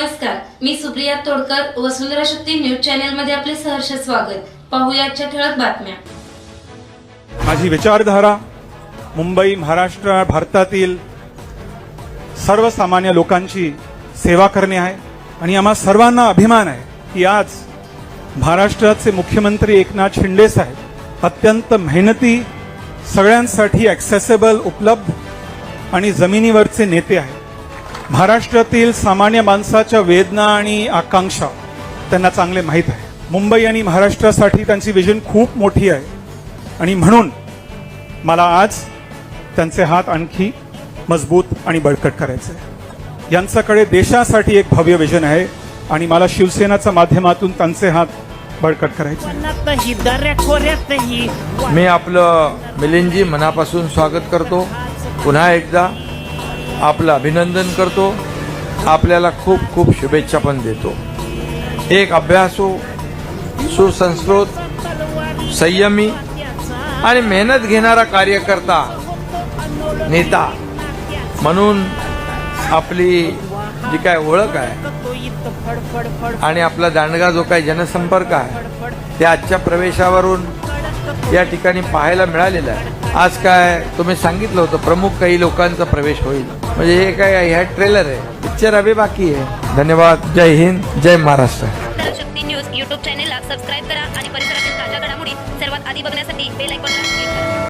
नमस्कार मी सुप्रिया तोडकर वसुंधरा शक्ती न्यूज चॅनलमध्ये आपले सहर्ष स्वागत. पाहुयाच्या ठळक बातम्या. माझी विचारधारा मुंबई महाराष्ट्र भारतातील सर्वसामान्य लोकांची सेवा करणे आहे आणि आम्हा सर्वांना अभिमान आहे की आज महाराष्ट्राचे मुख्यमंत्री एकनाथ शिंदे साहेब अत्यंत मेहनती सगळ्यांसाठी ॲक्सेसेबल उपलब्ध आणि जमिनीवरचे नेते आहेत. महाराष्ट्रातील सामान्य माणसाच्या वेदना आणि आकांक्षा त्यांना चांगले माहीत आहे. मुंबई आणि महाराष्ट्रासाठी त्यांची विजन खूप मोठी आहे. आणि म्हणून मला आज त्यांचे हात आणखी मजबूत आणि बळकट करायचे आहे. यांच्याकडे देशासाठी एक भव्य विजन आहे आणि मला शिवसेनाच्या माध्यमातून त्यांचे हात बळकट करायचे मी आपलं मिलिंदजी मनापासून स्वागत करतो. पुन्हा एकदा आपलं अभिनंदन करतो. आपल्याला खूप खूप शुभेच्छा पण देतो. एक अभ्यासू सुसंस्कृत संयमी आणि मेहनत घेणारा कार्यकर्ता नेता म्हणून आपली जी काय ओळख आहे आणि आपला दांडगा जो काही जनसंपर्क आहे त्या आजच्या प्रवेशावरून या ठिकाणी पाहायला मिळालेलं आहे. आज काय तुम्ही सांगितलं होतं प्रमुख काही लोकांचा प्रवेश होईल. म्हणजे हे काय ह्या ट्रेलर आहे. पिक्चर अभि बाकी आहे. धन्यवाद. जय हिंद जय Maharashtra. News YouTube channel subscribe करा आणि परिसरातील सर्वात आधी बघण्यासाठी बेल आयकॉन